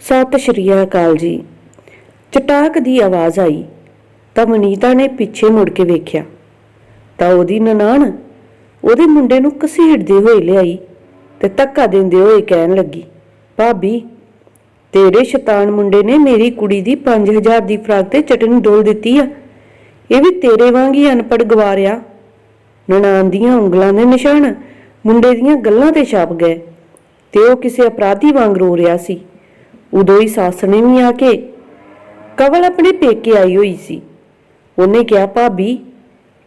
ਸਤਿ ਸ਼੍ਰੀ ਅਕਾਲ ਜੀ। ਚਟਾਕ ਦੀ ਆਵਾਜ਼ ਆਈ, ਤਾਂ ਮਨੀਤਾ ਨੇ ਪਿੱਛੇ ਮੁੜ ਕੇ ਵੇਖਿਆ। ਤਾਂ ਉਹਦੀ ਨਨਾਣ ਉਹਦੇ ਮੁੰਡੇ ਨੂੰ ਘਸੀੜਦੇ ਹੋਏ ਲਿਆਈ ਤੇ ਧੱਕਾ ਦਿੰਦੇ ਹੋਏ ਕਹਿਣ ਲੱਗੀ, ਭਾਬੀ, ਤੇਰੇ ਸ਼ੈਤਾਨ ਮੁੰਡੇ ਨੇ ਮੇਰੀ ਕੁੜੀ ਦੀ 5000 ਦੀ ਫਰਾਕ ਤੇ ਚਟਨੀ ਡੋਲ ਦਿੱਤੀ ਆ। ਇਹ ਵੀ ਤੇਰੇ ਵਾਂਗ ਹੀ ਅਨਪੜ ਗਵਾਰਿਆ ਨਨਾਣ ਦੀਆਂ ਉਂਗਲਾਂ ਦੇ ਨਿਸ਼ਾਨ ਮੁੰਡੇ ਦੀਆਂ ਗੱਲਾਂ ਤੇ ਛਾਪ ਗਏ ਤੇ ਉਹ ਕਿਸੇ ਅਪਰਾਧੀ ਵਾਂਗ ਰੋ ਰਿਹਾ ਸੀ। ਉਦੋਂ ਹੀ ਸੱਸ ਨੇ ਵੀ ਆ ਕੇ ਕਵਲ ਆਪਣੇ ਪੇਕੇ ਆਈ ਹੋਈ ਸੀ। ਉਹਨੇ ਕਿਹਾ, ਭਾਬੀ,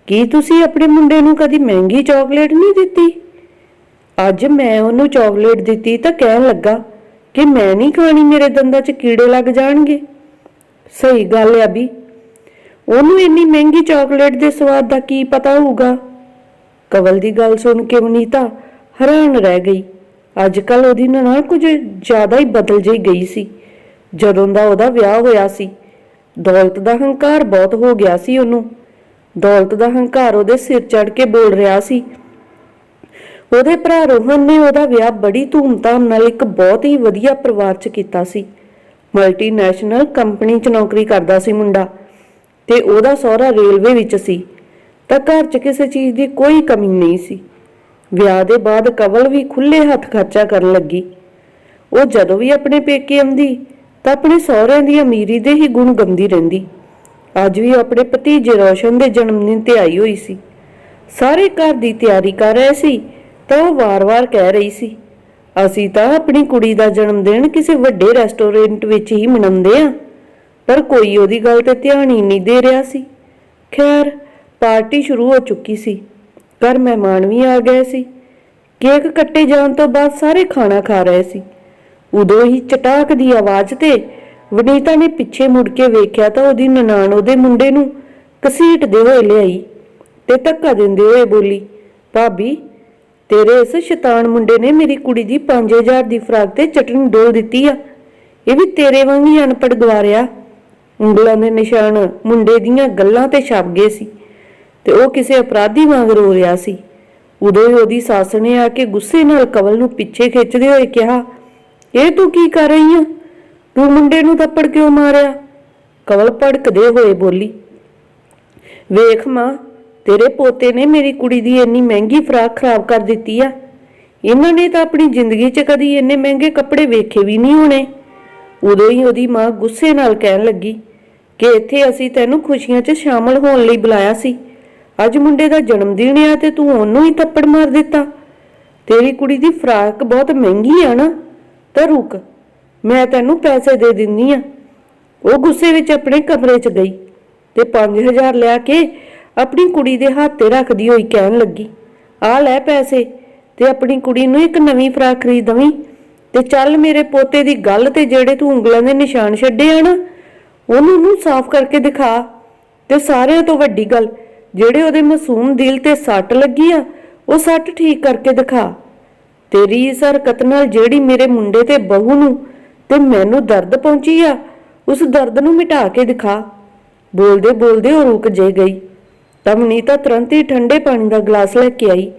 ਕੀ ਤੁਸੀਂ ਆਪਣੇ ਮੁੰਡੇ ਨੂੰ ਕਦੀ ਮਹਿੰਗੀ ਚਾਕਲੇਟ ਨਹੀਂ ਦਿੱਤੀ? ਅੱਜ ਮੈਂ ਉਹਨੂੰ ਚਾਕਲੇਟ ਦਿੱਤੀ ਤਾਂ ਕਹਿਣ ਲੱਗਾ ਕਿ ਮੈਂ ਨਹੀਂ ਖਾਣੀ, ਮੇਰੇ ਦੰਦਾਂ 'ਚ ਕੀੜੇ ਲੱਗ ਜਾਣਗੇ। ਸਹੀ ਗੱਲ ਆ ਅਬੀ ਉਹਨੂੰ ਇੰਨੀ ਮਹਿੰਗੀ ਚਾਕਲੇਟ ਦੇ ਸਵਾਦ ਦਾ ਕੀ ਪਤਾ ਹੋਊਗਾ? ਕਵਲ ਦੀ ਗੱਲ ਸੁਣ ਕੇ ਮਨੀਤਾ ਹੈਰਾਨ ਰਹਿ ਗਈ। ਅੱਜ ਕੱਲ ਉਹਦੀ ਨਾਲ ਕੁਝ ਜ਼ਿਆਦਾ ਹੀ ਬਦਲ ਜਿਹੀ ਗਈ ਸੀ। ਜਦੋਂ ਦਾ ਉਹਦਾ ਵਿਆਹ ਹੋਇਆ ਸੀ, ਦੌਲਤ ਦਾ ਹੰਕਾਰ ਬਹੁਤ ਹੋ ਗਿਆ ਸੀ ਉਹਨੂੰ। ਦੌਲਤ ਦਾ ਹੰਕਾਰ ਉਹਦੇ ਸਿਰ ਚੜ ਕੇ ਬੋਲ ਰਿਹਾ ਸੀ। ਉਹਦੇ ਭਰਾ ਰੋਹਨ ਨੇ ਉਹਦਾ ਵਿਆਹ ਬੜੀ ਧੂਮਧਾਮ ਨਾਲ ਇੱਕ ਬਹੁਤ ਹੀ ਵਧੀਆ ਪਰਿਵਾਰ 'ਚ ਕੀਤਾ ਸੀ। ਮਲਟੀਨੈਸ਼ਨਲ ਕੰਪਨੀ 'ਚ ਨੌਕਰੀ ਕਰਦਾ ਸੀ ਮੁੰਡਾ ਤੇ ਉਹਦਾ ਸਹੁਰਾ ਰੇਲਵੇ ਵਿੱਚ ਸੀ। ਤਾਂ ਘਰ 'ਚ ਕਿਸੇ ਚੀਜ਼ ਦੀ ਕੋਈ ਕਮੀ ਨਹੀਂ ਸੀ। ਵਿਆਹ ਦੇ ਬਾਅਦ ਕਵਲ ਵੀ ਖੁੱਲੇ ਹੱਥ ਖਰਚਾ ਕਰਨ ਲੱਗੀ। ਉਹ ਜਦੋਂ ਵੀ ਆਪਣੇ ਪੇਕੇ ਆਉਂਦੀ, ਤਾਂ ਆਪਣੇ ਸਹੁਰਿਆਂ ਦੀ ਅਮੀਰੀ ਦੇ ਹੀ ਗੁਣ ਗੰਦੀ ਰਹਿੰਦੀ। ਅੱਜ ਵੀ ਉਹ ਆਪਣੇ ਭਤੀਜੇ ਰੋਸ਼ਨ ਦੇ ਜਨਮ ਦਿਨ ਤੇ ਆਈ ਹੋਈ ਸੀ। ਸਾਰੇ ਘਰ ਦੀ ਤਿਆਰੀ ਕਰ ਰਹੇ ਸੀ, ਤਾਂ ਉਹ ਵਾਰ-ਵਾਰ ਕਹਿ ਰਹੀ ਸੀ, ਅਸੀਂ ਤਾਂ ਆਪਣੀ ਕੁੜੀ ਦਾ ਜਨਮ ਦਿਨ ਕਿਸੇ ਵੱਡੇ ਰੈਸਟੋਰੈਂਟ ਵਿੱਚ ਹੀ ਮਨਾਉਂਦੇ ਆ ਪਰ ਕੋਈ ਉਹਦੀ ਗੱਲ ਤੇ ਧਿਆਨ ਹੀ ਨਹੀਂ ਦੇ ਰਿਹਾ ਸੀ। ਖੈਰ, ਪਾਰਟੀ ਸ਼ੁਰੂ ਹੋ ਚੁੱਕੀ ਸੀ। ਘਰ ਮਹਿਮਾਨ ਵੀ ਆ ਗਏ ਸੀ। ਕੇਕ ਕੱਟੇ ਜਾਣ ਤੋਂ ਬਾਅਦ ਸਾਰੇ ਖਾਣਾ ਖਾ ਰਹੇ ਸੀ। ਉਦੋਂ ਹੀ ਚਟਾਕ ਦੀ ਆਵਾਜ਼ ਤੇ ਵਨੀਤਾ ਨੇ ਪਿੱਛੇ ਮੁੜ ਕੇ ਵੇਖਿਆ ਤਾਂ ਉਹਦੀ ਨਨਾਣ ਉਹਦੇ ਮੁੰਡੇ ਨੂੰ ਕਸੀਟਦੇ ਹੋਏ ਲਿਆਈ ਤੇ ਧੱਕਾ ਦਿੰਦੇ ਹੋਏ ਬੋਲੀ, ਭਾਬੀ, ਤੇਰੇ ਇਸ ਸ਼ੈਤਾਨ ਮੁੰਡੇ ਨੇ ਮੇਰੀ ਕੁੜੀ ਦੀ 5000 ਦੀ ਫਰਾਕ ਤੇ ਚਟਨੀ ਡੋਲ ਦਿੱਤੀ ਆ। ਇਹ ਵੀ ਤੇਰੇ ਵਾਂਗ ਹੀ ਅਨਪੜ ਗਵਾਰਿਆ। ਉਂਗਲਾਂ ਦੇ ਨਿਸ਼ਾਨ ਮੁੰਡੇ ਦੀਆਂ ਗੱਲਾਂ ਤੇ ਛਪ ਗਏ ਸੀ। ਤੇ ਉਹ ਕਿਸੇ ਅਪਰਾਧੀ ਵਾਂਗ ਰੋ ਰਿਹਾ ਸੀ। ਉਦੋਂ ਹੀ ਉਹਦੀ ਸੱਸ ਨੇ ਆ ਕੇ ਗੁੱਸੇ ਨਾਲ ਕਵਲ ਨੂੰ ਪਿੱਛੇ ਖਿੱਚਦੇ ਹੋਏ ਕਿਹਾ, ਇਹ ਤੂੰ ਕੀ ਕਰ ਰਹੀ ਆ? ਤੂੰ ਮੁੰਡੇ ਨੂੰ ਥੱਪੜ ਕਿਉਂ ਮਾਰਿਆ? ਕਵਲ ਭੜਕਦੇ ਹੋਏ ਬੋਲੀ, ਵੇਖ ਮਾਂ, ਤੇਰੇ ਪੋਤੇ ਨੇ ਮੇਰੀ ਕੁੜੀ ਦੀ ਇੰਨੀ ਮਹਿੰਗੀ ਫਰਾਕ ਖਰਾਬ ਕਰ ਦਿੱਤੀ ਆ। ਇਹਨਾਂ ਨੇ ਤਾਂ ਆਪਣੀ ਜ਼ਿੰਦਗੀ 'ਚ ਕਦੀ ਇੰਨੇ ਮਹਿੰਗੇ ਕੱਪੜੇ ਵੇਖੇ ਵੀ ਨਹੀਂ ਹੋਣੇ। ਉਦੋਂ ਹੀ ਉਹਦੀ ਮਾਂ ਗੁੱਸੇ ਨਾਲ ਕਹਿਣ ਲੱਗੀ ਕਿ ਇੱਥੇ ਅਸੀਂ ਤੈਨੂੰ ਖੁਸ਼ੀਆਂ 'ਚ ਸ਼ਾਮਲ ਹੋਣ ਲਈ ਬੁਲਾਇਆ ਸੀ। ਅੱਜ ਮੁੰਡੇ ਦਾ ਜਨਮ ਦਿਨ ਆ ਤੇ ਤੂੰ ਉਹਨੂੰ ਹੀ ਥੱਪੜ ਮਾਰ ਦਿੱਤਾ। ਤੇਰੀ ਕੁੜੀ ਦੀ ਫਰਾਕ ਬਹੁਤ ਮਹਿੰਗੀ ਆ ਨਾ। ਤਾਂ ਰੁਕ, ਮੈਂ ਤੈਨੂੰ ਪੈਸੇ ਦੇ ਦਿੰਨੀ ਆ। ਉਹ ਗੁੱਸੇ ਵਿੱਚ ਆਪਣੇ ਕਮਰੇ 'ਚ ਗਈ ਤੇ 5000 ਲਿਆ ਕੇ ਆਪਣੀ ਕੁੜੀ ਦੇ ਹੱਥ ਤੇ ਰੱਖਦੀ ਹੋਈ ਕਹਿਣ ਲੱਗੀ ਆ ਲੈ ਪੈਸੇ ਤੇ ਆਪਣੀ ਕੁੜੀ ਨੂੰ ਇੱਕ ਨਵੀਂ ਫਰਾਕ ਖਰੀਦ ਦਵੀਂ ਤੇ ਚੱਲ ਮੇਰੇ ਪੋਤੇ ਦੀ ਗੱਲ ਤੇ ਜਿਹੜੇ ਤੂੰ ਉਂਗਲਾਂ ਦੇ ਨਿਸ਼ਾਨ ਛੱਡੇ ਆ ਨਾ, ਉਹਨੂੰ ਨੂੰ ਸਾਫ਼ ਕਰਕੇ ਦਿਖਾ ਤੇ ਸਾਰਿਆਂ ਤੋਂ ਵੱਡੀ ਗੱਲ ਜਿਹੜੇ ਉਹਦੇ ਮਾਸੂਮ ਦਿਲ ਤੇ ਸੱਟ ਲੱਗੀ ਆ, ਉਹ ਸੱਟ ਠੀਕ ਕਰਕੇ ਦਿਖਾ। ਤੇਰੀ ਇਸ ਹਰਕਤ ਨਾਲ ਜਿਹੜੀ ਮੇਰੇ ਮੁੰਡੇ ਤੇ ਬਹੂ ਨੂੰ ਤੇ ਮੈਨੂੰ ਦਰਦ ਪਹੁੰਚੀ ਆ, ਉਸ ਦਰਦ ਨੂੰ ਮਿਟਾ ਕੇ ਦਿਖਾ। ਬੋਲਦੇ ਬੋਲਦੇ ਉਹ ਰੁਕ ਜੇ ਗਈ। ਤਾਂ ਮਨੀਤਾ ਤੁਰੰਤ ਹੀ ਠੰਡੇ ਪਾਣੀ ਦਾ ਗਲਾਸ ਲੈ ਕੇ ਆਈ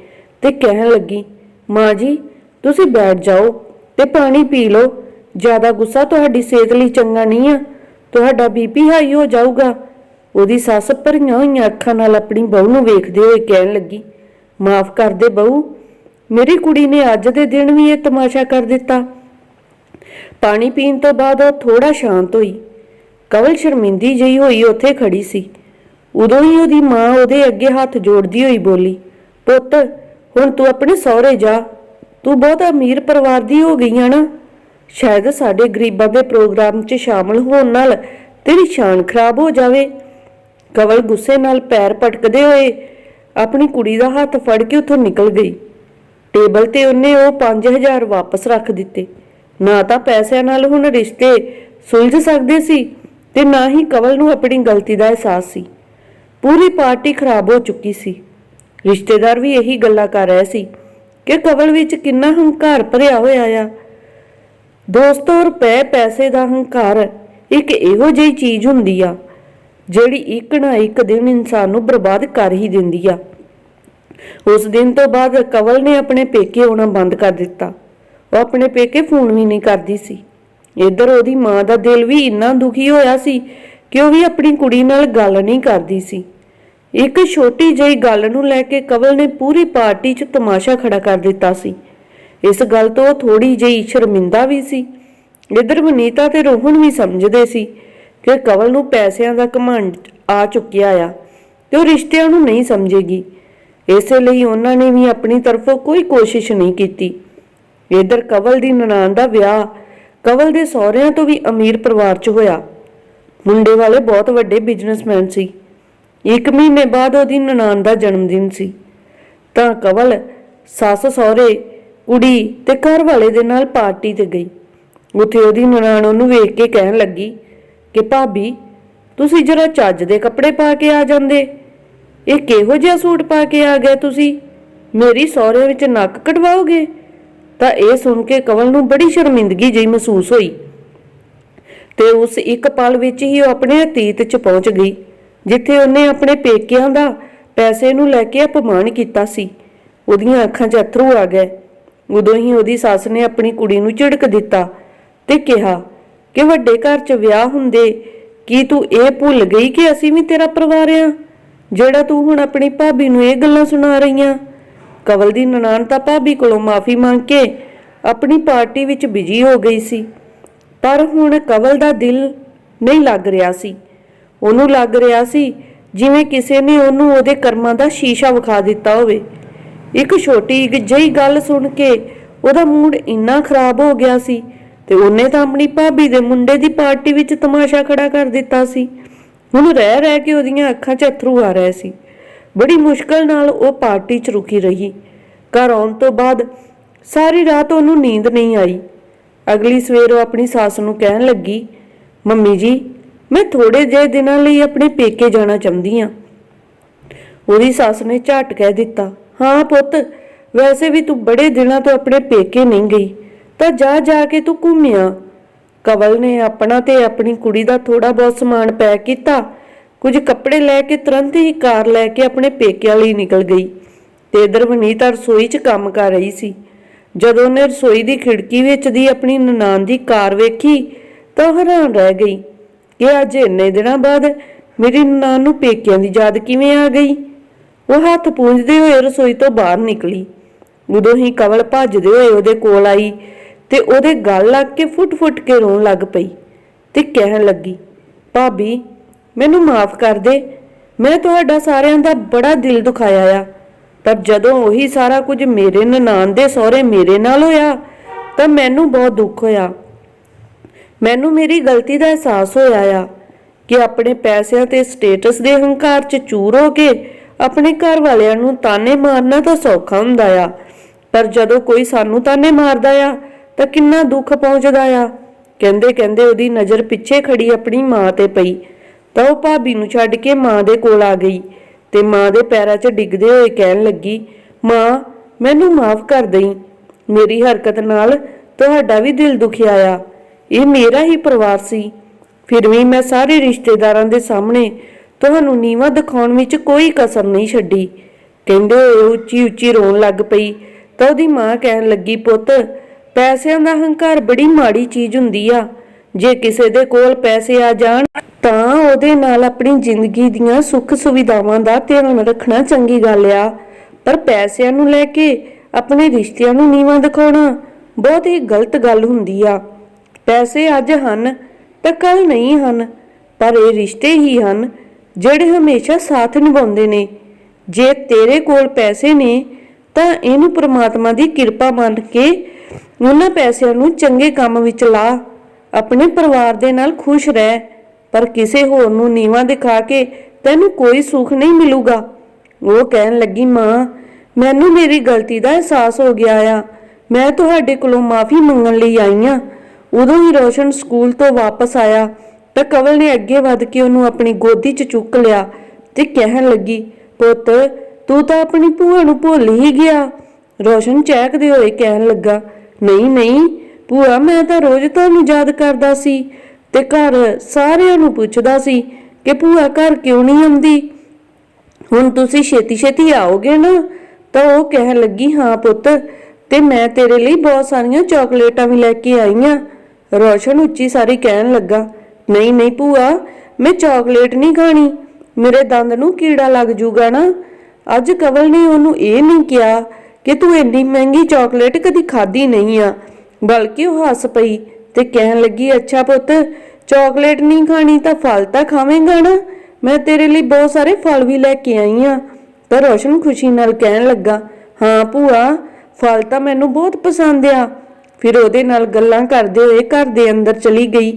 ਤੇ ਕਹਿਣ ਲੱਗੀ, ਮਾਂ ਜੀ, ਤੁਸੀਂ ਬੈਠ ਜਾਓ ਤੇ ਪਾਣੀ ਪੀ ਲਓ। ਜ਼ਿਆਦਾ ਗੁੱਸਾ ਤੁਹਾਡੀ ਸਿਹਤ ਲਈ ਚੰਗਾ ਨਹੀਂ ਆ। ਤੁਹਾਡਾ ਬੀਪੀ ਹਾਈ ਹੋ ਜਾਊਗਾ। ਉਹਦੀ ਸੱਸ ਭਰੀਆਂ ਹੋਈਆਂ ਅੱਖਾਂ ਨਾਲ ਆਪਣੀ ਬਹੂ ਨੂੰ ਵੇਖਦੇ ਹੋਏ ਕਹਿਣ ਲੱਗੀ, ਮਾਫ ਕਰ ਦੇ ਬਹੂ, ਮੇਰੀ ਕੁੜੀ ਨੇ ਅੱਜ ਦੇ ਦਿਨ ਵੀ ਇਹ ਤਮਾਸ਼ਾ ਕਰ ਦਿੱਤਾ। ਪਾਣੀ ਪੀਣ ਤੋਂ ਬਾਅਦ ਉਹ ਥੋੜਾ ਸ਼ਾਂਤ ਹੋਈ। ਕਵਲ ਸ਼ਰਮਿੰਦੀ ਜਿਹੀ ਹੋਈ ਉੱਥੇ ਖੜੀ ਸੀ। ਉਦੋਂ ਹੀ ਉਹਦੀ ਮਾਂ ਉਹਦੇ ਅੱਗੇ ਹੱਥ ਜੋੜਦੀ ਹੋਈ ਬੋਲੀ, ਪੁੱਤ, ਹੁਣ ਤੂੰ ਆਪਣੇ ਸਹੁਰੇ ਜਾ। ਤੂੰ ਬਹੁਤ ਅਮੀਰ ਪਰਿਵਾਰ ਦੀ ਹੋ ਗਈ ਆ ਨਾ। ਸ਼ਾਇਦ ਸਾਡੇ ਗਰੀਬਾਂ ਦੇ ਪ੍ਰੋਗਰਾਮ 'ਚ ਸ਼ਾਮਲ ਹੋਣ ਨਾਲ ਤੇਰੀ ਸ਼ਾਨ ਖਰਾਬ ਹੋ ਜਾਵੇ। ਕਵਲ ਗੁੱਸੇ ਨਾਲ ਪੈਰ ਪਟਕਦੇ ਹੋਏ ਆਪਣੀ ਕੁੜੀ ਦਾ ਹੱਥ ਫੜ ਕੇ ਉੱਥੋਂ ਨਿਕਲ ਗਈ। ਟੇਬਲ ਤੇ ਉਹਨੇ ਉਹ 5000 ਵਾਪਸ ਰੱਖ ਦਿੱਤੇ। ਨਾ ਤਾਂ ਪੈਸਿਆਂ ਨਾਲ ਹੁਣ ਰਿਸ਼ਤੇ ਸੁਲਝ ਸਕਦੇ ਸੀ ਤੇ ਨਾ ਹੀ ਕਵਲ ਨੂੰ ਆਪਣੀ ਗਲਤੀ ਦਾ ਅਹਿਸਾਸ ਸੀ। ਪੂਰੀ ਪਾਰਟੀ ਖਰਾਬ ਹੋ ਚੁੱਕੀ ਸੀ। ਰਿਸ਼ਤੇਦਾਰ ਵੀ ਇਹੀ ਗੱਲਾਂ ਕਰ ਰਹੇ ਸੀ ਕਿ ਕਵਲ ਵਿੱਚ ਕਿੰਨਾ ਹੰਕਾਰ ਭਰਿਆ ਹੋਇਆ ਆ। ਦੋਸਤੋ, ਰੁਪਏ ਪੈਸੇ ਦਾ ਹੰਕਾਰ ਇੱਕ ਇਹੋ ਜਿਹੀ ਚੀਜ਼ ਹੁੰਦੀ ਆ ਜਿਹੜੀ ਇੱਕ ਨਾ ਇੱਕ ਦਿਨ ਇਨਸਾਨ ਨੂੰ ਬਰਬਾਦ ਕਰ ਹੀ ਦਿੰਦੀ ਆ। ਉਸ ਦਿਨ ਤੋਂ ਬਾਅਦ ਕਵਲ ਨੇ ਆਪਣੇ ਪੇਕੇ ਆਉਣਾ ਬੰਦ ਕਰ ਦਿੱਤਾ। ਉਹ ਆਪਣੇ ਪੇਕੇ ਫੋਨ ਵੀ ਨਹੀਂ ਕਰਦੀ ਸੀ। ਇੱਧਰ ਉਹਦੀ ਮਾਂ ਦਾ ਦਿਲ ਵੀ ਇੰਨਾ ਦੁਖੀ ਹੋਇਆ ਸੀ ਕਿ ਉਹ ਵੀ ਆਪਣੀ ਕੁੜੀ ਨਾਲ ਗੱਲ ਨਹੀਂ ਕਰਦੀ ਸੀ। ਇੱਕ ਛੋਟੀ ਜਿਹੀ ਗੱਲ ਨੂੰ ਲੈ ਕੇ ਕਵਲ ਨੇ ਪੂਰੀ ਪਾਰਟੀ 'ਚ ਤਮਾਸ਼ਾ ਖੜਾ ਕਰ ਦਿੱਤਾ ਸੀ। ਇਸ ਗੱਲ ਤੋਂ ਉਹ ਥੋੜੀ ਜਿਹੀ ਸ਼ਰਮਿੰਦਾ ਵੀ ਸੀ। ਇੱਧਰ ਵਨੀਤਾ ਤੇ ਰੋਹਨ ਵੀ ਸਮਝਦੇ ਸੀ ਕਿ ਕਵਲ ਨੂੰ ਪੈਸਿਆਂ ਦਾ ਘਮੰਡ ਆ ਚੁੱਕਿਆ ਆ ਤੇ ਉਹ ਰਿਸ਼ਤਿਆਂ ਨੂੰ ਨਹੀਂ ਸਮਝੇਗੀ। ਇਸੇ ਲਈ ਉਹਨਾਂ ਨੇ ਵੀ ਆਪਣੀ ਤਰਫੋਂ ਕੋਈ ਕੋਸ਼ਿਸ਼ ਨਹੀਂ ਕੀਤੀ। ਇੱਧਰ ਕਵਲ ਦੀ ਨਨਾਣ ਦਾ ਵਿਆਹ ਕਵਲ ਦੇ ਸਹੁਰਿਆਂ ਤੋਂ ਵੀ ਅਮੀਰ ਪਰਿਵਾਰ 'ਚ ਹੋਇਆ। ਮੁੰਡੇ ਵਾਲੇ ਬਹੁਤ ਵੱਡੇ ਬਿਜ਼ਨਸਮੈਨ ਸੀ। ਇੱਕ ਮਹੀਨੇ ਬਾਅਦ ਉਹਦੀ ਨਨਾਣ ਦਾ ਜਨਮ ਦਿਨ ਸੀ। ਤਾਂ ਕਵਲ ਸੱਸ, ਸਹੁਰੇ, ਕੁੜੀ ਤੇ ਘਰ ਵਾਲੇ ਦੇ ਨਾਲ ਪਾਰਟੀ ਤੇ ਗਈ। ਉੱਥੇ ਉਹਦੀ ਨਨਾਣ ਉਹਨੂੰ ਵੇਖ ਕੇ ਕਹਿਣ ਲੱਗੀ ਕਿ ਭਾਬੀ, ਤੁਸੀਂ ਜਰਾ ਚੱਜ ਦੇ ਕੱਪੜੇ ਪਾ ਕੇ ਆ ਜਾਂਦੇ, ਇਹ ਕਿਹੋ ਜਿਹਾ ਸੂਟ ਪਾ ਕੇ ਆ ਗਏ ਤੁਸੀਂ? ਮੇਰੀ ਸਹੁਰੇ ਵਿੱਚ ਨੱਕ ਕਟਵਾਓਗੇ ਤਾਂ ਇਹ ਸੁਣ ਕੇ ਕਵਲ ਨੂੰ ਬੜੀ ਸ਼ਰਮਿੰਦਗੀ ਜਿਹੀ ਮਹਿਸੂਸ ਹੋਈ। ਤੇ ਉਸ ਇੱਕ ਪਲ ਵਿੱਚ ਹੀ ਉਹ ਆਪਣੇ ਅਤੀਤ 'ਚ ਪਹੁੰਚ ਗਈ, ਜਿੱਥੇ ਉਹਨੇ ਆਪਣੇ ਪੇਕਿਆਂ ਦਾ ਪੈਸੇ ਨੂੰ ਲੈ ਕੇ ਅਪਮਾਨ ਕੀਤਾ ਸੀ। ਉਹਦੀਆਂ ਅੱਖਾਂ 'ਚ ਅਥਰੂ ਆ ਗਏ। ਉਦੋਂ ਹੀ ਉਹਦੀ ਸੱਸ ਨੇ ਆਪਣੀ ਕੁੜੀ ਨੂੰ ਝਿੜਕ ਦਿੱਤਾ ਤੇ ਕਿਹਾ ਕਿ ਵੱਡੇ ਘਰ 'ਚ ਵਿਆਹ ਹੁੰਦੇ, ਕੀ ਤੂੰ ਇਹ ਭੁੱਲ ਗਈ ਕਿ ਅਸੀਂ ਵੀ ਤੇਰਾ ਪਰਿਵਾਰ ਆ? ਜਿਹੜਾ ਤੂੰ ਹੁਣ ਆਪਣੀ ਭਾਬੀ ਨੂੰ ਇਹ ਗੱਲਾਂ ਸੁਣਾ ਰਹੀਆਂ। ਕਵਲ ਦੀ ਨਨਾਣ ਤਾਂ ਭਾਬੀ ਕੋਲੋਂ ਮਾਫੀ ਮੰਗ ਕੇ ਆਪਣੀ ਪਾਰਟੀ ਵਿੱਚ ਬਿਜ਼ੀ ਹੋ ਗਈ ਸੀ। ਪਰ ਹੁਣ ਕਵਲ ਦਾ ਦਿਲ ਨਹੀਂ ਲੱਗ ਰਿਹਾ ਸੀ। ਉਹਨੂੰ ਲੱਗ ਰਿਹਾ ਸੀ ਜਿਵੇਂ ਕਿਸੇ ਨੇ ਉਹਨੂੰ ਉਹਦੇ ਕਰਮਾਂ ਦਾ ਸ਼ੀਸ਼ਾ ਵਿਖਾ ਦਿੱਤਾ ਹੋਵੇ। ਇੱਕ ਛੋਟੀ ਜਿਹੀ ਗੱਲ ਸੁਣ ਕੇ ਉਹਦਾ ਮੂਡ ਇੰਨਾ ਖਰਾਬ ਹੋ ਗਿਆ ਸੀ ਤੇ ਉਹਨੇ ਤਾਂ ਆਪਣੀ ਭਾਬੀ ਦੇ ਮੁੰਡੇ ਦੀ ਪਾਰਟੀ ਵਿੱਚ ਤਮਾਸ਼ਾ ਖੜਾ ਕਰ ਦਿੱਤਾ ਸੀ। ਹੁਣ ਰਹਿ ਰਹਿ ਕੇ ਉਹਦੀਆਂ ਅੱਖਾਂ 'ਚ ਅਥਰੂ ਆ ਰਹੇ ਸੀ। ਬੜੀ ਮੁਸ਼ਕਲ ਨਾਲ ਉਹ ਪਾਰਟੀ 'ਚ ਰੁਕੀ ਰਹੀ। ਘਰ ਆਉਣ ਤੋਂ ਬਾਅਦ ਸਾਰੀ ਰਾਤ ਉਹਨੂੰ ਨੀਂਦ ਨਹੀਂ ਆਈ। ਅਗਲੀ ਸਵੇਰ ਉਹ ਆਪਣੀ ਸੱਸ ਨੂੰ ਕਹਿਣ ਲੱਗੀ, ਮੰਮੀ ਜੀ, ਮੈਂ ਥੋੜੇ ਜਿਹੇ ਦਿਨਾਂ ਲਈ ਆਪਣੇ ਪੇਕੇ ਜਾਣਾ ਚਾਹੁੰਦੀ ਹਾਂ। ਉਹਦੀ ਸੱਸ ਨੇ ਝਟ ਕਹਿ ਦਿੱਤਾ, ਹਾਂ ਪੁੱਤ, ਵੈਸੇ ਵੀ ਤੂੰ ਬੜੇ ਦਿਨਾਂ ਤੋਂ ਆਪਣੇ ਪੇਕੇ ਨਹੀਂ ਗਈ। ਤਾਂ ਜਾ ਜਾ ਕੇ ਤੂੰ ਘੁੰਮਿਆ। ਕਵਲ ਨੇ ਆਪਣਾ ਤੇ ਆਪਣੀ ਕੁੜੀ ਦਾ ਥੋੜਾ ਬਹੁਤ ਸਮਾਨ ਪੈਕ ਕੀਤਾ। ਕੁਝ ਕੱਪੜੇ ਲੈ ਕੇ ਤੁਰੰਤ ਹੀ ਕਾਰ ਲੈ ਕੇ ਆਪਣੇ ਪੇਕਿਆਂ ਲਈ ਨਿਕਲ ਗਈ ਤੇ ਇਧਰ ਵਨੀਤਾ ਰਸੋਈ 'ਚ ਕੰਮ ਕਰ ਰਹੀ ਸੀ। ਜਦੋਂ ਉਹਨੇ ਰਸੋਈ ਦੀ ਖਿੜਕੀ ਵਿੱਚ ਦੀ ਆਪਣੀ ਨਨਾਣ ਦੀ ਕਾਰ ਵੇਖੀ ਤਾਂ ਉਹ ਹੈਰਾਨ ਰਹਿ ਗਈ ਕਿ ਅੱਜ ਇੰਨੇ ਦਿਨਾਂ ਬਾਅਦ ਮੇਰੀ ਨਨਾਣ ਨੂੰ ਪੇਕਿਆਂ ਦੀ ਯਾਦ ਕਿਵੇਂ ਆ ਗਈ। ਉਹ ਹੱਥ ਪੂੰਝਦੇ ਹੋਏ ਰਸੋਈ ਤੋਂ ਬਾਹਰ ਨਿਕਲੀ। ਉਦੋਂ ਹੀ ਕਵਲ ਭੱਜਦੇ ਹੋਏ ਉਹਦੇ ਕੋਲ ਆਈ ਤੇ ਉਹਦੇ ਗਲ ਲੱਗ ਕੇ ਫੁੱਟ-ਫੁੱਟ ਕੇ ਰੋਣ ਲੱਗ ਪਈ ਤੇ ਕਹਿਣ ਲੱਗੀ, ਭਾਬੀ, ਮੈਨੂੰ ਮਾਫ ਕਰ ਦੇ। ਮੈਂ ਤੁਹਾਡਾ ਸਾਰਿਆਂ ਦਾ ਬੜਾ ਦਿਲ ਦੁਖਾਇਆ ਆ। ਪਰ ਜਦੋਂ ਉਹੀ ਸਾਰਾ ਕੁਝ ਮੇਰੇ ਨਨਾਣ ਦੇ ਸਹੁਰੇ ਮੇਰੇ ਨਾਲ ਹੋਇਆ, ਤਾਂ ਮੈਨੂੰ ਬਹੁਤ ਦੁੱਖ ਹੋਇਆ। ਮੈਨੂੰ ਮੇਰੀ ਗਲਤੀ ਦਾ ਅਹਿਸਾਸ ਹੋਇਆ ਆ ਕਿ ਆਪਣੇ ਪੈਸਿਆਂ ਤੇ ਸਟੇਟਸ ਦੇ ਹੰਕਾਰ 'ਚ ਚੂਰ ਹੋ ਕੇ ਆਪਣੇ ਘਰ ਵਾਲਿਆਂ ਨੂੰ ਤਾਨੇ ਮਾਰਨਾ ਤਾਂ ਸੌਖਾ ਹੁੰਦਾ ਆ। ਪਰ ਜਦੋਂ ਕੋਈ ਸਾਨੂੰ ਤਾਨੇ ਮਾਰਦਾ ਆ ਤਾਂ ਕਿੰਨਾ ਦੁੱਖ ਪਹੁੰਚਦਾ ਆ। ਕਹਿੰਦੇ ਕਹਿੰਦੇ ਉਹਦੀ ਨਜ਼ਰ ਪਿੱਛੇ ਖੜੀ ਆਪਣੀ ਮਾਂ ਤੇ ਪਈ। ਤਾਂ ਉਹ ਭਾਬੀ ਨੂੰ ਛੱਡ ਕੇ ਮਾਂ ਦੇ ਕੋਲ ਆ ਗਈ ਤੇ ਮਾਂ ਦੇ ਪੈਰਾਂ 'ਚ ਡਿੱਗਦੇ ਹੋਏ ਕਹਿਣ ਲੱਗੀ, ਮਾਂ, ਮੈਨੂੰ ਮਾਫ ਕਰ ਦੇਈ। ਮੇਰੀ ਹਰਕਤ ਨਾਲ ਤੁਹਾਡਾ ਵੀ ਦਿਲ ਦੁਖਿਆ ਆ। ਇਹ ਮੇਰਾ ਹੀ ਪਰਿਵਾਰ ਸੀ। ਫਿਰ ਵੀ ਮੈਂ ਸਾਰੇ ਰਿਸ਼ਤੇਦਾਰਾਂ ਦੇ ਸਾਹਮਣੇ ਤੁਹਾਨੂੰ ਨੀਵਾ ਦਿਖਾਉਣ ਵਿੱਚ ਕੋਈ ਕਸਰ ਨਹੀਂ ਛੱਡੀ। ਕਹਿੰਦੇ ਹੋਏ ਉੱਚੀ ਉੱਚੀ ਰੋਣ ਲੱਗ ਪਈ। ਤਾਂ ਉਹਦੀ ਮਾਂ ਕਹਿਣ ਲੱਗੀ, ਪੁੱਤ ਪੈਸਿਆਂ ਦਾ ਹੰਕਾਰ ਬੜੀ ਮਾੜੀ ਚੀਜ਼ ਹੁੰਦੀ ਆ। ਜੇ ਕਿਸੇ ਦੇ ਕੋਲ ਪੈਸੇ ਆ ਜਾਣ, ਤਾਂ ਉਹਦੇ ਨਾਲ ਆਪਣੀ ਜ਼ਿੰਦਗੀ ਦੀਆਂ ਸੁੱਖ ਸੁਵਿਧਾਵਾਂ ਦਾ ਧਿਆਨ ਰੱਖਣਾ ਚੰਗੀ ਗੱਲ ਆ। ਪਰ ਪੈਸਿਆਂ ਨੂੰ ਲੈ ਕੇ ਆਪਣੇ ਰਿਸ਼ਤਿਆਂ ਨੂੰ ਨੀਵਾਂ ਦਿਖਾਉਣਾ ਬਹੁਤ ਹੀ ਗਲਤ ਗੱਲ ਹੁੰਦੀ ਆ। ਪੈਸੇ ਅੱਜ ਹਨ, ਤਾਂ ਕੱਲ ਨਹੀਂ ਹਨ, ਪਰ ਇਹ ਰਿਸ਼ਤੇ ਹੀ ਹਨ, ਜਿਹੜੇ ਹਮੇਸ਼ਾ ਸਾਥ ਨਿਭਾਉਂਦੇ ਨੇ। ਜੇ ਤੇਰੇ ਕੋਲ ਪੈਸੇ ਨੇ, ਤਾਂ ਇਹਨੂੰ ਪ੍ਰਮਾਤਮਾ ਦੀ ਕਿਰਪਾ ਮੰਨ ਕੇ ਉਹਨਾਂ ਪੈਸਿਆਂ ਨੂੰ ਚੰਗੇ ਕੰਮ ਵਿੱਚ ਲਾ, ਆਪਣੇ ਪਰਿਵਾਰ ਦੇ ਨਾਲ ਖੁਸ਼ ਰਹਿ, ਪਰ ਕਿਸੇ ਹੋਰ ਨੂੰ ਨੀਵਾਂ ਦਿਖਾ ਕੇ ਤੈਨੂੰ ਕੋਈ ਸੁੱਖ ਨਹੀਂ ਮਿਲੂਗਾ। ਉਹ ਕਹਿਣ ਲੱਗੀ, ਮਾਂ, ਮੈਨੂੰ ਮੇਰੀ ਗਲਤੀ ਦਾ ਅਹਿਸਾਸ ਹੋ ਗਿਆ ਆ। ਮੈਂ ਤੁਹਾਡੇ ਕੋਲੋਂ ਮਾਫੀ ਮੰਗਣ ਲਈ ਆਈ ਆ। ਉਦੋਂ ਹੀ ਰੋਸ਼ਨ ਸਕੂਲ ਤੋਂ ਵਾਪਸ ਆਇਆ ਤਾਂ ਕਵਲ ਨੇ ਅੱਗੇ ਵੱਧ ਕੇ ਉਹਨੂੰ ਆਪਣੀ ਗੋਦੀ 'ਚ ਚੁੱਕ ਲਿਆ ਤੇ ਕਹਿਣ ਲੱਗੀ, ਪੁੱਤ, ਤੂੰ ਤਾਂ ਆਪਣੀ ਭੂਆ ਨੂੰ ਭੁੱਲ ਹੀ ਗਿਆ। ਰੋਸ਼ਨ ਚਹਿਕਦੇ ਹੋਏ ਕਹਿਣ ਲੱਗਾ ਨਹੀਂ ਨਹੀਂ, ਭੂਆ, ਮੈਂ ਤਾਂ ਰੋਜ਼ ਤੁਹਾਨੂੰ ਯਾਦ ਕਰਦਾ ਸੀ ਤੇ ਘਰ ਸਾਰਿਆਂ ਨੂੰ ਪੁੱਛਦਾ ਸੀ ਕਿ ਭੂਆ, ਘਰ ਕਿਉਂ ਨਹੀਂ ਆਉਂਦੀ? ਹੁਣ ਤੁਸੀਂ ਛੇਤੀ ਛੇਤੀ ਆਓਗੇ ਨਾ, ਤਾਂ ਉਹ ਕਹਿਣ ਲੱਗੀ, ਹਾਂ ਪੁੱਤ, ਤੇ ਮੈਂ ਤੇਰੇ ਲਈ ਬਹੁਤ ਸਾਰੀਆਂ ਚਾਕਲੇਟਾਂ ਵੀ ਲੈ ਕੇ ਆਈ ਆਂ ਰੋਸ਼ਨ ਉੱਚੀ ਸਾਰੀ ਕਹਿਣ ਲੱਗਾ, ਨਹੀਂ ਨਹੀਂ ਭੂਆ, ਮੈਂ ਚਾਕਲੇਟ ਨਹੀਂ ਖਾਣੀ, ਮੇਰੇ ਦੰਦ ਨੂੰ ਕੀੜਾ ਲੱਗ ਜੂਗਾ ਨਾ। ਅੱਜ ਕਵਲ ਨੇ ਉਹਨੂੰ ਇਹ ਨਹੀਂ ਕਿਹਾ ਕਿ ਤੂੰ ਇੰਨੀ ਮਹਿੰਗੀ ਚਾਕਲੇਟ ਕਦੀ ਖਾਧੀ ਨਹੀਂ ਆ। ਬਲਕਿ ਉਹ ਹੱਸ ਪਈ ਤੇ ਕਹਿਣ ਲੱਗੀ, ਅੱਛਾ ਪੁੱਤ, ਚਾਕਲੇਟ ਨਹੀਂ ਖਾਣੀ ਤਾਂ ਫਲ ਤਾਂ ਖਾਵੇਂਗਾ ਨਾ? ਮੈਂ ਤੇਰੇ ਲਈ ਬਹੁਤ ਸਾਰੇ ਫਲ ਵੀ ਲੈ ਕੇ ਆਈ ਆ। ਤਾਂ ਰੋਸ਼ਨ ਖੁਸ਼ੀ ਨਾਲ ਕਹਿਣ ਲੱਗਾ, ਹਾਂ ਭੂਆ, ਫਲ ਤਾਂ ਮੈਨੂੰ ਬਹੁਤ ਪਸੰਦ ਆ। ਫਿਰ ਉਹਦੇ ਨਾਲ ਗੱਲਾਂ ਕਰਦੇ ਹੋਏ ਘਰ ਦੇ ਅੰਦਰ ਚਲੀ ਗਈ।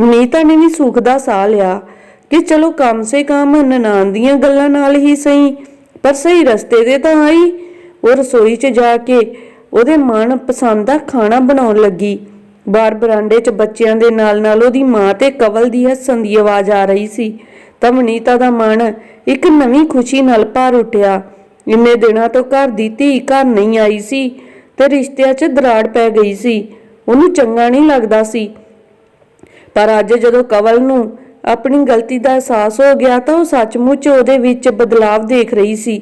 ਮਨੀਤਾ ਨੇ ਵੀ ਸੁੱਖ ਦਾ ਸਾਹ ਲਿਆ ਕਿ ਚਲੋ ਕਮ ਸੇ ਕਮ ਨਨਾਣ ਦੀਆਂ ਗੱਲਾਂ ਨਾਲ ਹੀ ਸਹੀ, ਪਰ ਸਹੀ ਰਸਤੇ ਤੇ ਤਾਂ ਆਈ। ਉਹ ਰਸੋਈ 'ਚ ਜਾ ਕੇ ਉਹਦੇ ਮਨ ਪਸੰਦ ਦਾ ਖਾਣਾ ਬਣਾਉਣ ਲੱਗੀ। ਬਾਹਰ ਬਰਾਂਡੇ 'ਚ ਬੱਚਿਆਂ ਦੇ ਨਾਲ ਨਾਲ ਉਹਦੀ ਮਾਂ ਤੇ ਕਵਲ ਦੀ ਹੱਸਣ ਦੀ ਆਵਾਜ਼ ਆ ਰਹੀ ਸੀ। ਤਾਂ ਮਨੀਤਾ ਦਾ ਮਨ ਇੱਕ ਨਵੀਂ ਖੁਸ਼ੀ ਨਾਲ ਭਰ ਉੱਠਿਆ। ਇੰਨੇ ਦਿਨਾਂ ਤੋਂ ਘਰ ਦੀ ਧੀ ਘਰ ਨਹੀਂ ਆਈ ਸੀ ਤੇ ਰਿਸ਼ਤਿਆਂ 'ਚ ਦਰਾੜ ਪੈ ਗਈ ਸੀ। ਉਹਨੂੰ ਚੰਗਾ ਨਹੀਂ ਲੱਗਦਾ ਸੀ। ਪਰ ਅੱਜ ਜਦੋਂ ਕਵਲ ਨੂੰ ਆਪਣੀ ਗਲਤੀ ਦਾ ਅਹਿਸਾਸ ਹੋ ਗਿਆ ਤਾਂ ਉਹ ਸੱਚਮੁੱਚ ਉਹਦੇ ਵਿੱਚ ਬਦਲਾਵ ਦੇਖ ਰਹੀ ਸੀ।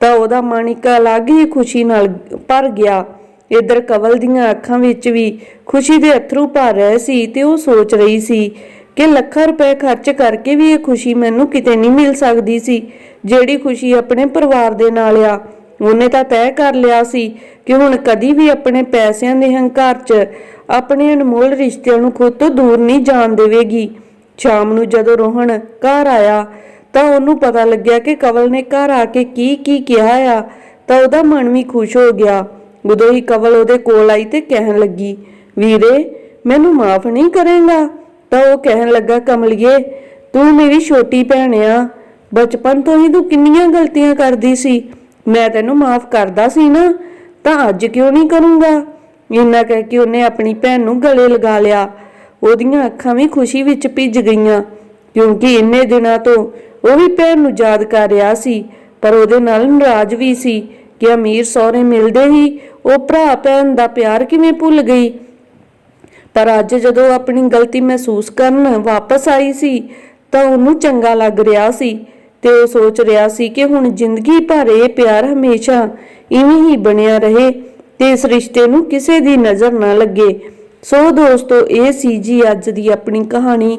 ਤਾਂ ਉਹਦਾ ਮਨ ਇੱਕ ਅਲੱਗ ਹੀ ਖੁਸ਼ੀ ਨਾਲ ਭਰ ਗਿਆ। ਇਧਰ ਕਵਲ ਦੀਆਂ ਅੱਖਾਂ ਵਿੱਚ ਵੀ ਖੁਸ਼ੀ ਦੇ ਅਥਰੂ ਭਰ ਰਹੇ ਸੀ ਤੇ ਉਹ ਸੋਚ ਰਹੀ ਸੀ ਕਿ ਲੱਖਾਂ ਰੁਪਏ ਖਰਚ ਕਰਕੇ ਵੀ ਇਹ ਖੁਸ਼ੀ ਮੈਨੂੰ ਕਿਤੇ ਨਹੀਂ ਮਿਲ ਸਕਦੀ ਸੀ। ਜਿਹੜੀ ਖੁਸ਼ੀ ਆਪਣੇ ਪਰਿਵਾਰ ਦੇ ਨਾਲ ਆ, ਉਹਨੇ ਤਾਂ ਤੈਅ ਕਰ ਲਿਆ ਸੀ ਕਿ ਹੁਣ ਕਦੀ ਵੀ ਆਪਣੇ ਪੈਸਿਆਂ ਦੇ ਹੰਕਾਰ 'ਚ ਆਪਣੇ ਅਨਮੋਲ ਰਿਸ਼ਤਿਆਂ ਨੂੰ ਖੁਦ ਤੋਂ ਦੂਰ ਨਹੀਂ ਜਾਣ ਦੇਵੇਗੀ। ਸ਼ਾਮ ਨੂੰ ਜਦੋਂ ਰੋਹਣ ਘਰ ਆਇਆ ਤਾਂ ਉਹਨੂੰ ਪਤਾ ਲੱਗਿਆ ਕਿ ਕਵਲ ਨੇ ਘਰ ਆ ਕੇ ਕੀ ਕੀ ਕਿਹਾ ਆ, ਤਾਂ ਉਹਦਾ ਮਨ ਵੀ ਖੁਸ਼ ਹੋ ਗਿਆ। ਉਦੋਂ ਹੀ ਕਵਲ ਉਹਦੇ ਕੋਲ ਆਈ ਤੇ ਕਹਿਣ ਲੱਗੀ, ਵੀਰੇ, ਮੈਨੂੰ ਮਾਫ ਨਹੀਂ ਕਰੇਗਾ? ਤਾਂ ਉਹ ਕਹਿਣ ਲੱਗਾ, ਕਮਲਿਏ, ਤੂੰ ਮੇਰੀ ਛੋਟੀ ਭੈਣ ਆ। ਬਚਪਨ ਤੋਂ ਹੀ ਤੂੰ ਕਿੰਨੀਆਂ ਗਲਤੀਆਂ ਕਰਦੀ ਸੀ। ਮੈਂ ਤੈਨੂੰ ਮਾਫ ਕਰਦਾ ਸੀ ਨਾ, ਤਾਂ ਅੱਜ ਕਿਉਂ ਨਹੀਂ ਕਰੂੰਗਾ? ਇੰਨਾ ਕਹਿ ਕੇ ਉਹਨੇ ਆਪਣੀ ਭੈਣ ਨੂੰ ਗਲੇ ਲਗਾ ਲਿਆ। ਉਹਦੀਆਂ ਅੱਖਾਂ ਵੀ ਖੁਸ਼ੀ ਵਿੱਚ ਭਿੱਜ ਗਈਆਂ, ਕਿਉਂਕਿ ਇੰਨੇ ਦਿਨਾਂ ਤੋਂ ਉਹ ਵੀ ਭੈਣ ਨੂੰ ਯਾਦ ਕਰ ਰਿਹਾ ਸੀ, ਪਰ ਉਹਦੇ ਨਾਲ ਨਾਰਾਜ਼ ਵੀ ਸੀ ਕਿ ਅਮੀਰ ਸਹੁਰੇ ਮਿਲਦੇ ਹੀ ਉਹ ਭਰਾ ਭੈਣ ਦਾ ਪਿਆਰ ਕਿਵੇਂ ਭੁੱਲ ਗਈ। ਪਰ ਅੱਜ ਜਦੋਂ ਆਪਣੀ ਗਲਤੀ ਮਹਿਸੂਸ ਕਰਨ ਵਾਪਸ ਆਈ ਸੀ, ਤਾਂ ਉਹਨੂੰ ਚੰਗਾ ਲੱਗ ਰਿਹਾ ਸੀ ਤੇ ਉਹ ਸੋਚ ਰਿਹਾ ਸੀ ਕਿ ਹੁਣ ਜ਼ਿੰਦਗੀ ਭਰ ਇਹ ਪਿਆਰ ਹਮੇਸ਼ਾ ਇਵੇਂ ਹੀ ਬਣਿਆ ਰਹੇ ਤੇ ਇਸ ਰਿਸ਼ਤੇ ਨੂੰ ਕਿਸੇ ਦੀ ਨਜ਼ਰ ਨਾ ਲੱਗੇ। ਸੋ ਦੋਸਤੋ, ਇਹ ਸੀ ਜੀ ਅੱਜ ਦੀ ਆਪਣੀ ਕਹਾਣੀ।